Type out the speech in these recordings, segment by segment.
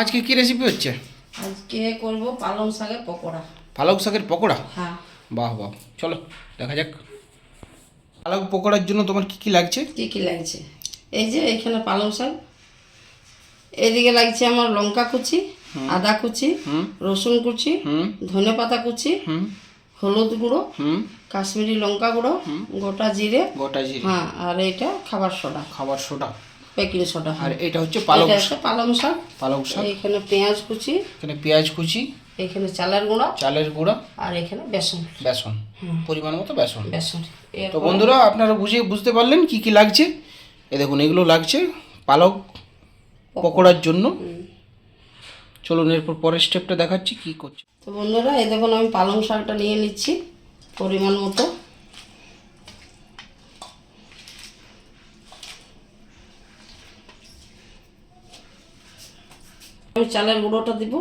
আজকে কি রেসিপি হচ্ছে? আজকে করব পালং শাকের পকোড়া। পালক শাকের পকোড়া? হ্যাঁ। বাহ বাহ। চলো দেখা যাক। পালক পকোড়ার জন্য তোমার কি কি লাগছে? কী কী লাগছে? এই যে এখানে পালং শাক এদিকে লাগছে আমার লঙ্কা কুচি আদা কুচি রসুন কুচি ধনে পাতা কুচি হলুদ গুঁড়ো কাশ্মীরি লঙ্কা গুঁড়ো গোটা জিরে। গোটা জিরে। হ্যাঁ আর এটা খাবার সোডা। খাবার সোডা। বেকিং সোডা আর এটা হচ্ছে এটা হচ্ছে পালং শাক। পালক শাক। এইখানে পেঁয়াজ কুচি। এখানে পেঁয়াজ কুচি। এখানে চালের গুঁড়া। চালের গুঁড়া। আর এখানে বেসন। বেসন। পরিমাণ মতো বেসন। বেসন। তো বন্ধুরা আপনারা বুঝে বুঝতে পারলেন কি কি লাগছে। এ দেখুন এগুলো লাগছে পালক পকোড়ার জন্য। চলুন এরপর পরের স্টেপটা দেখাচ্ছি কি করছে। তো বন্ধুরা এই দেখুন আমি পালং শাকটা নিয়ে নিচ্ছি পরিমাণ মতো। আমি চালের গুঁড়োটা দিব।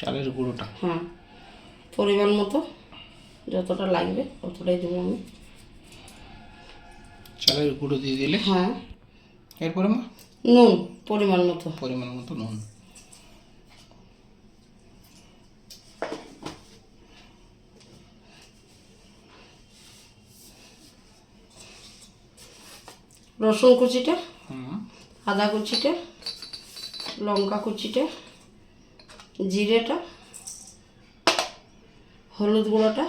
চালের গুঁড়োটা? হ্যাঁ। পরিমাণ মতো যতটা লাগবে ততটাই দেবো আমি। চালের গুঁড়ো দিয়ে দিলে? হ্যাঁ। এরপরে মা? নুন পরিমাণ মতো। পরিমাণ মতো নুন। রসুন কুচিটা আদা কুচিটা লঙ্কা কুচিটা জিরেটা হলুদ গুঁড়োটা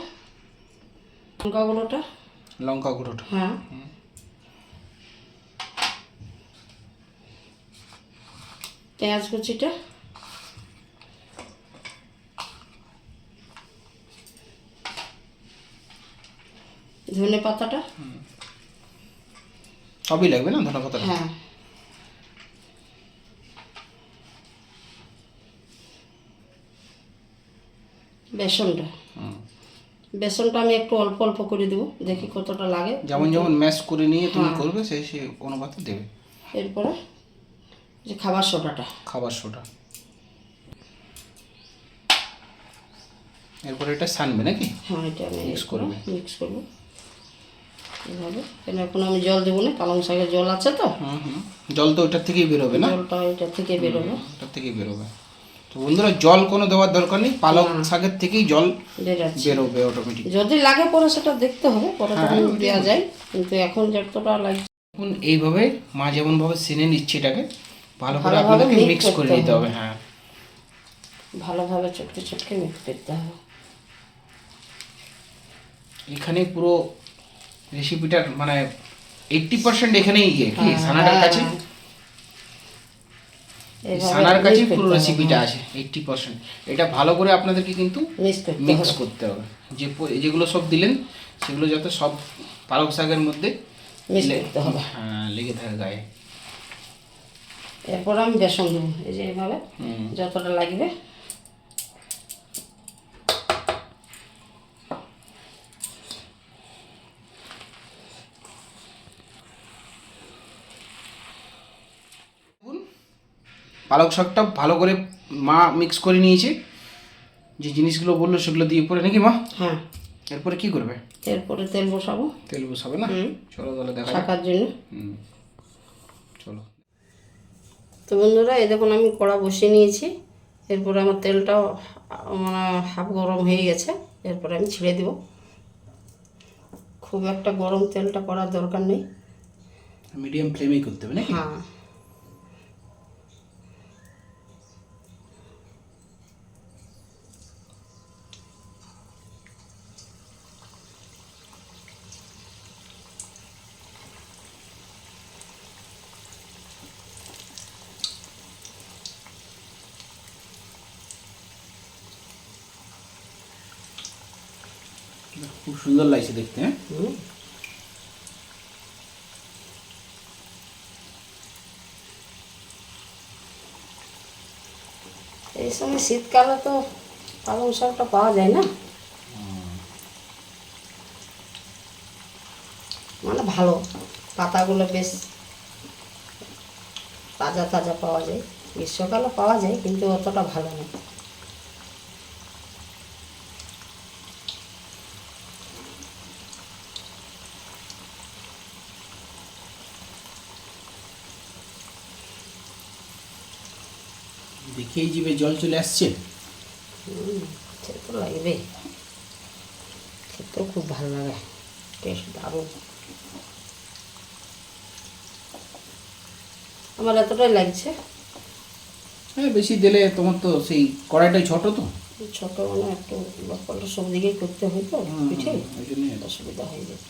লঙ্কা গুঁড়োটা। লঙ্কা গুঁড়োটা। হ্যাঁ। পেঁয়াজ কুচিটা। ধনে পাতাটা। সবই লাগবে না ধনে পাতাটা? হ্যাঁ। বেসনটা। বেসনটা আমি একটু অল্প অল্প করে দেবো দেখি কতটা লাগে। যেমন যেমন ম্যাশ করে নিয়ে তুমি করবে সেই সেই অনুপাতে দেবে। এরপরে যে খাবার সোডাটা। খাবার সোডা। এরপরে এটা সানবে নাকি? হ্যাঁ এটা আমি মিক্স করবে। মিক্স করব। এভাবে কেন এখন আমি জল দেবো না? পালং শাকের জল আছে তো? হুম হুম। জল তো ওটার থেকেই বেরোবে না? জলটা এটা থেকে বেরোবে। ওটার থেকেই বেরোবে। তো বন্ধুরা জল কোনো দেওয়ার দরকার নেই। পালক শাকের থেকেই জল বেরোবে অটোমেটিক যদি লাগে পরে সেটা দেখতে হবে পরে হ্যাঁ, দেওয়া যায়। কিন্তু এখন যতটা লাগছে এখন এইভাবে মা যেমনভাবে সিনে নিচ্ছে এটাকে ভালো করে আপনাদেরকে মিক্স করে নিতে হবে। হ্যাঁ। ভালোভাবে চটকে চটকে মিক্স করতে হবে। এখানে পুরো রেসিপিটার মানে এইটটি পার্সেন্ট এখানেই ইয়ে কি সানাটার কাছে? সানার কাছে পুরো রেসিপিটা আছে এইটটি পার্সেন্ট এটা ভালো করে আপনাদেরকে কিন্তু মিক্স করতে হবে। যে যেগুলো সব দিলেন সেগুলো যাতে সব পালক শাকের মধ্যে হ্যাঁ লেগে থাকে গায়ে। এরপর আমি বেসন দেবো এই যে এইভাবে যতটা লাগবে। পালক শাকটা ভালো করে মা মিক্স করে নিয়েছে। যে জিনিসগুলো বলল সেগুলো দিয়ে পরে নাকি মা? হ্যাঁ। এরপরে কি করবে? এরপরে তেল বসাবো। তেল বসাবে না? হুম। চলো তাহলে দেখা শাকার জন্য। চলো। তো বন্ধুরা এই দেখুন আমি কড়া বসিয়ে নিয়েছি। এরপরে আমার তেলটাও মানে হাফ গরম হয়ে গেছে। এরপরে আমি ছেড়ে দেব। খুব একটা গরম তেলটা করার দরকার নেই। মিডিয়াম ফ্লেমেই করতে হবে নাকি? হ্যাঁ। খুব সুন্দর লাগছে দেখতে হ্যাঁ? এই সময় শীতকালে তো পালং শাকটা পাওয়া যায় না? মানে ভালো, পাতাগুলো বেশ তাজা তাজা পাওয়া যায়। গ্রীষ্মকালে পাওয়া যায়, কিন্তু অতটা ভালো না। দেখেই জিভে জল চলে আসছে? সে তো লাগবে খেতেও খুব ভালো লাগে। টেস্ট দারুণ। আমার এতটাই লাগছে। হ্যাঁ বেশি দিলে তোমার তো সেই কড়াইটাই ছোট তো। ছোট মানে একটু সব দিকেই করতে হয় তো পিঠে। অসুবিধা হয়ে যায় তো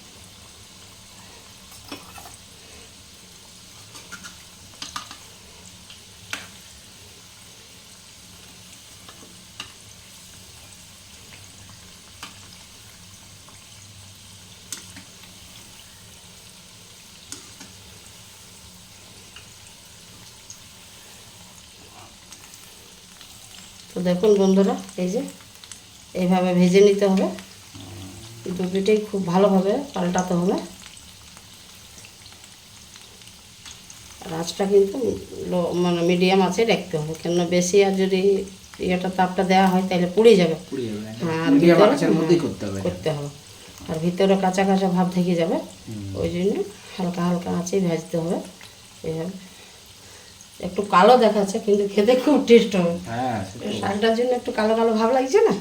দেখুন বন্ধুরা এই যে এইভাবে ভেজে নিতে হবে। দু পিঠেই খুব ভালোভাবে পাল্টাতে হবে। আঁচটা কিন্তু লো মানে মিডিয়াম আছে রাখতে হবে কেননা বেশি আর যদি ইয়েটা তাপটা দেওয়া হয় তাহলে পুড়ে যাবে। পুড়ে যাবে হ্যাঁ, হবে। করতে হবে। আর ভিতরে কাঁচা কাঁচা ভাব থেকে যাবে। ওই জন্য হালকা হালকা আঁচেই ভাজতে হবে। এইভাবে। একটু কালো দেখাচ্ছে কিন্তু খেতে খুব টেস্ট হবে। হ্যাঁ শাকটার জন্য একটু কালো কালো ভাব লাগছে না?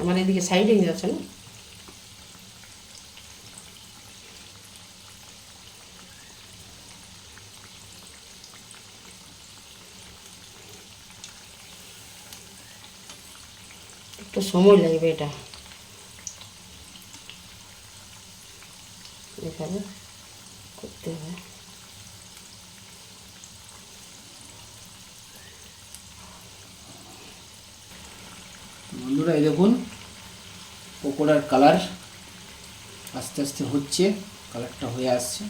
আমার এদিকে সাইডে যাচ্ছে না? একটু সময় লাগবে এটা। এখানে করতে হবে। বন্ধুরা, এই দেখুন পকোড়ার কালার আস্তে আস্তে হচ্ছে, কালারটা হয়ে আসছে,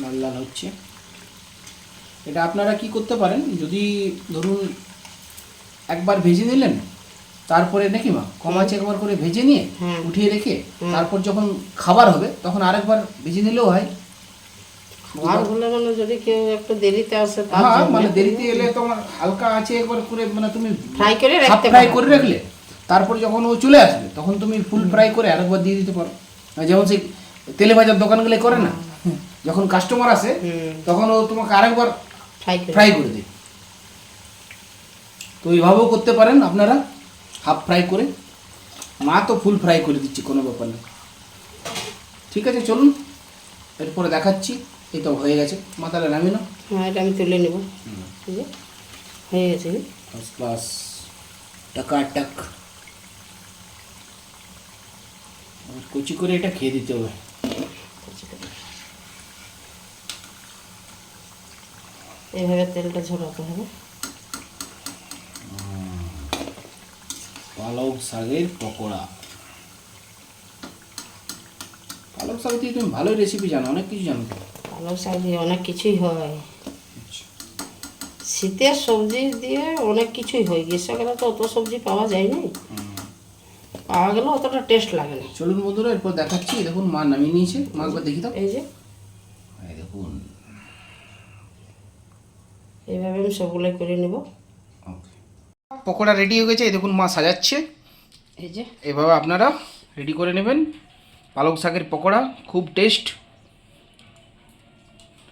লাল লাল হচ্ছে। এটা আপনারা কি করতে পারেন, যদি ধরুন একবার ভেজে নিলেন তারপরে নাকি মা কম আছে একবার করে ভেজে নিয়ে উঠিয়ে রেখে তারপর যখন খাবার হবে তখন আরেকবার ভেজে নিলেও হয়। আর মানে যদি কেউ একটু দেরিতে আসে হ্যাঁ মানে দেরিতে এলে তোমার হালকা আছে একবার করে মানে তুমি ফ্রাই করে রাখতে ফ্রাই করে রাখলে তারপর যখন ও চলে আসবে তখন তুমি ফুল ফ্রাই করে আরেকবার দিয়ে দিতে পারো। যেমন সেই তেলে ভাজার দোকানগুলো করে না যখন কাস্টমার আসে তখন ও তোমাকে আরেকবার ফ্রাই করে দেয়। তো এইভাবেও করতে পারেন আপনারা। হাফ ফ্রাই করে মা তো ফুল ফ্রাই করে দিচ্ছি কোনো ব্যাপার না। ঠিক আছে চলুন। এরপরে দেখাচ্ছি এই তো হয়ে গেছে। মা তাহলে নামি না হ্যাঁ এটা আমি তুলে নেব। হয়ে গেছে। ফার্স্ট ক্লাস টাকাটাক। কুচি করে এটা খেয়ে দিতে হবে। এইভাবে তেলটা ঝরাতে হবে। পালক শাকের পকোড়া। পালক শাক দিয়ে তুমি ভালোই রেসিপি জানো অনেক কিছু জানো তো। পালং শাক দিয়ে অনেক কিছুই হয়। আচ্ছা। শীতের সবজি দিয়ে অনেক কিছুই হয় গ্রীষ্মকালে তো অত সবজি পাওয়া যায় না পাওয়া গেলেও অতটা টেস্ট লাগে না। চলুন বন্ধুরা এরপর দেখাচ্ছি দেখুন মা নামিয়ে নিয়েছে। মা একবার দেখি দাও। এই যে। এই দেখুন। এইভাবে আমি সবগুলোই করে নেব। পকোড়া রেডি হয়ে গেছে। এই দেখুন মা সাজাচ্ছে। এই যে। এভাবে আপনারা রেডি করে নেবেন। পালক শাকের পকোড়া খুব টেস্ট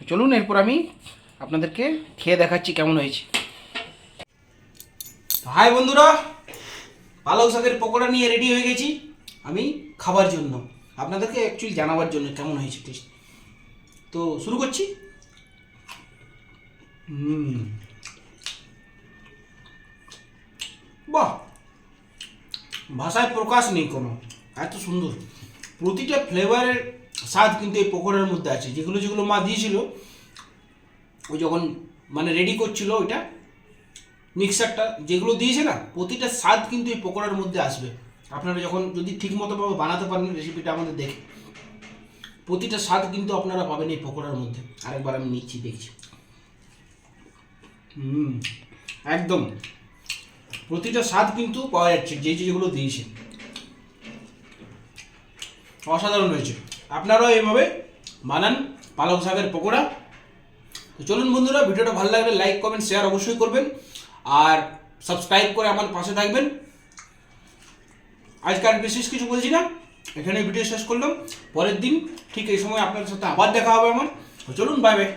চলুন এরপর আমি আপনাদেরকে খেয়ে দেখাচ্ছি কেমন হয়েছে। হাই বন্ধুরা পালক শাকের পকোড়া নিয়ে রেডি হয়ে গেছি আমি খাবার জন্য। আপনাদেরকে অ্যাকচুয়ালি জানাবার জন্য কেমন হয়েছে টেস্ট তো শুরু করছি। হুম। বাহ। ভাষায় প্রকাশ নেই কোনো। এত সুন্দর। প্রতিটা ফ্লেভারের স্বাদ কিন্তু এই পকোড়ার মধ্যে আছে। যেগুলো যেগুলো মা দিয়েছিল ওই যখন মানে রেডি করছিল ওইটা মিক্সারটা যেগুলো দিয়েছে না, প্রতিটা স্বাদ কিন্তু এই পকোড়ার মধ্যে আসবে। আপনারা যখন যদি ঠিক মতোভাবে বানাতে পারেন রেসিপিটা আমাদের দেখে। প্রতিটা স্বাদ কিন্তু আপনারা পাবেন এই পকোড়ার মধ্যে। আরেকবার আমি নিচ্ছি, দেখছি। হুম, একদম। প্রতিটা স্বাদ কিন্তু পাওয়া যাচ্ছে, যে যেগুলো দিয়েছে অসাধারণ হয়েছে। আপনারাও এইভাবে বানান পালক শাকের পকোড়া। তো চলুন বন্ধুরা, ভিডিওটা ভালো লাগলে লাইক, কমেন্ট, শেয়ার অবশ্যই করবেন। আর সাবস্ক্রাইব করে আমার পাশে থাকবেন। আজকাল বিশেষ কিছু বলছি না এখানে ভিডিও শেষ করলাম। পরের দিন ঠিক এই সময় আপনাদের সাথে আবার দেখা হবে আমার। চলুন বাই বাই